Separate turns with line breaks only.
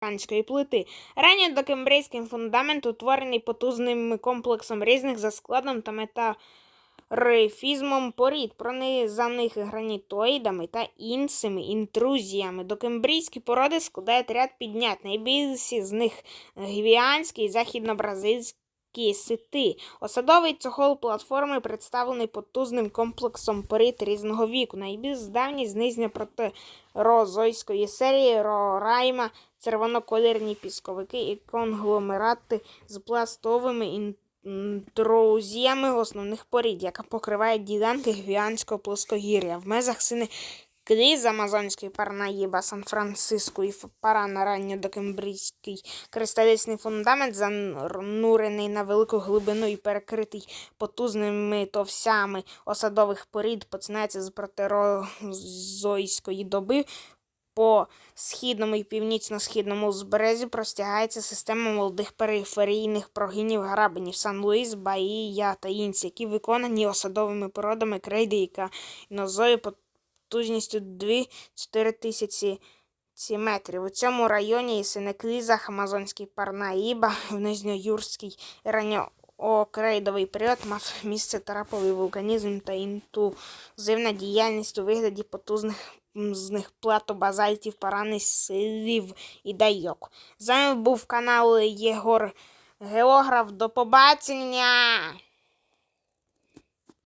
Канської плити. Ранньо докембрійський фундамент утворений потузним комплексом різних за складом та метарифізмом порід, пронизаних гранітоїдами та іншими інтрузіями. Докембрійські породи складають ряд піднят. Найбільші з них гвіанські і західно-бразильські сити. Осадовий цохол платформи представлений потужним комплексом порід різного віку. Найбільш давній з нижньо протерозойської серії Рорайма червоноколірні пісковики і конгломерати з пластовими інтрузіями основних порід, яка покриває ділянки гвіанського плоскогір'я. В межах сини Кріз Амазонської Парнаїба, Сан-Франциско і Парана ранньодокембрійський кристалічний фундамент, занурений на велику глибину і перекритий потужними товсями осадових порід, починається з протерозойської доби. По східному і північно-східному узбережжі простягається система молодих периферійних прогинів грабенів Сан-Луїс, Баїя та інші, які виконані осадовими породами крейди і кайнозою потужністю 2-4 тисячі метрів. У цьому районі і синеклізах Амазонський Парнаїба, в Нижньоюрський і ранньоокрейдовий період мав місце траповий вулканізм та інтузивна діяльність у вигляді потужних з них платобазальтів, паранисилів і дайок. З вами був канал Єгор Географ. До побачення!